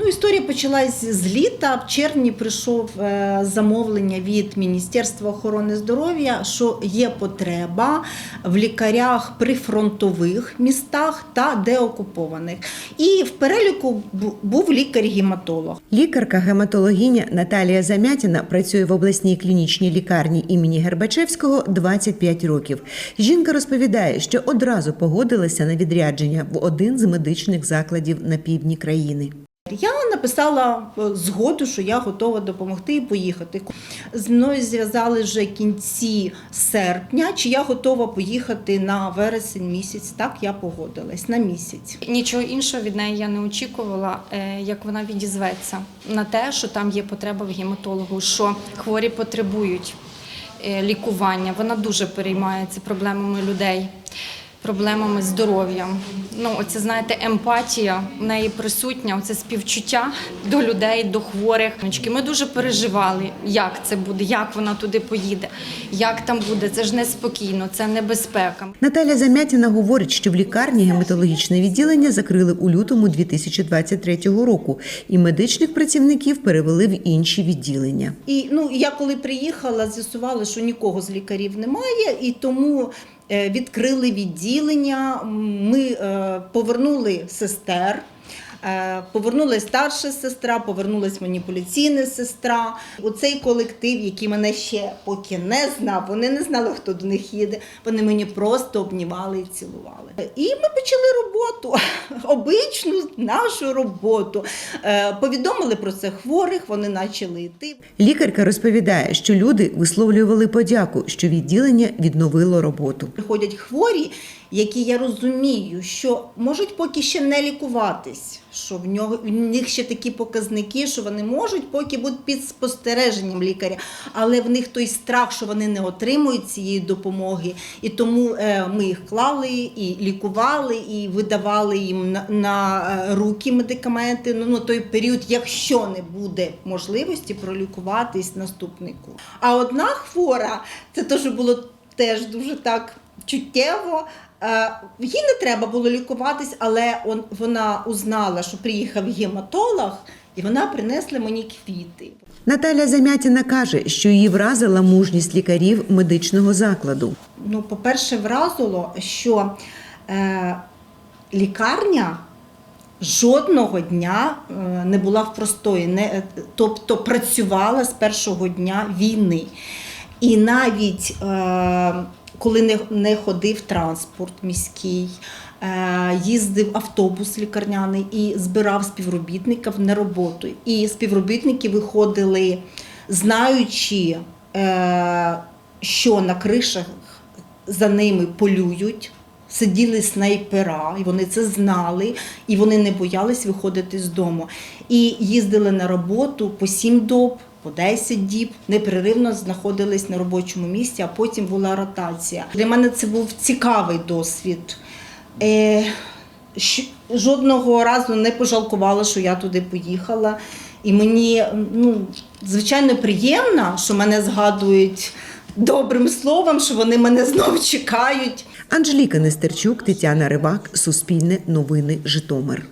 Ну, історія почалась з літа. В червні прийшов е, замовлення від Міністерства охорони здоров'я, що є потреба в лікарях при фронтових містах та деокупованих. І в переліку був лікар-гематолог. Лікарка-гематологиня Наталія Замятіна працює в обласній клінічній лікарні імені Гербачевського 25 років. Жінка розповідає, що одразу погодилася на відрядження в один з медичних закладів на півдні країни. Я написала е, згоду, що я готова допомогти і поїхати. З мною зв'язали вже кінці серпня, чи я готова поїхати на вересень місяць. Так, я погодилась на місяць. Нічого іншого від неї я не очікувала, е, як вона відізветься на те, що там є потреба в гематологу, що хворі потребують е, лікування. Вона дуже переймається проблемами людей, проблемами здоров'я. Ну, оце знаєте, емпатія в неї присутня, оце співчуття до людей, до хворих. Ми дуже переживали, як це буде, як вона туди поїде, як там буде. Це ж неспокійно, це небезпека. Наталя Замятіна говорить, що в лікарні гематологічне відділення закрили у лютому 2023 року, і медичних працівників перевели в інші відділення. І ну я коли приїхала, з'ясували, що нікого з лікарів немає, і тому відкрили відділення. Ми е, повернули сестер. Е, Повернулась старша сестра, повернулась маніпуляційна сестра. Оцей колектив, який мене ще поки не знав, вони не знали, хто до них їде. Вони мені просто обнімали і цілували. І ми почали роботу, обичну нашу роботу. Е, Повідомили про це хворих, вони почали йти. Лікарка розповідає, що люди висловлювали подяку, що відділення відновило роботу. Приходять хворі, які я розумію, що можуть поки ще не лікуватись, що в нього в них ще такі показники, що вони можуть поки бути під спостереженням лікаря, але в них той страх, що вони не отримують цієї допомоги, і тому е, ми їх клали і лікували, і видавали їм на, на е, руки медикаменти. Ну, на той період, якщо не буде можливості пролікуватись наступнику. А одна хвора, це теж було теж дуже так чуттєво. Е, Їй не треба було лікуватись, але он, вона узнала, що приїхав гематолог, і вона принесла мені квіти. Наталя Замятіна каже, що її вразила мужність лікарів медичного закладу. Ну, по-перше, вразило, що е, лікарня жодного дня е, не була в простої, не, е, тобто працювала з першого дня війни. І навіть е, коли не, не ходив транспорт міський, е, їздив автобус лікарняний і збирав співробітників на роботу. І співробітники виходили, знаючи, е, що на кришах за ними полюють. Сиділи снайпера, і вони це знали, і вони не боялись виходити з дому. І їздили на роботу по 7 доб, по 10 діб, непреривно знаходились на робочому місці, а потім була ротація. Для мене це був цікавий досвід. Е, жодного разу не пожалкувала, що я туди поїхала. І мені ну, звичайно приємно, що мене згадують добрим словом, що вони мене знов чекають. Анжеліка Нестерчук, Тетяна Ривак, Суспільне новини, Житомир.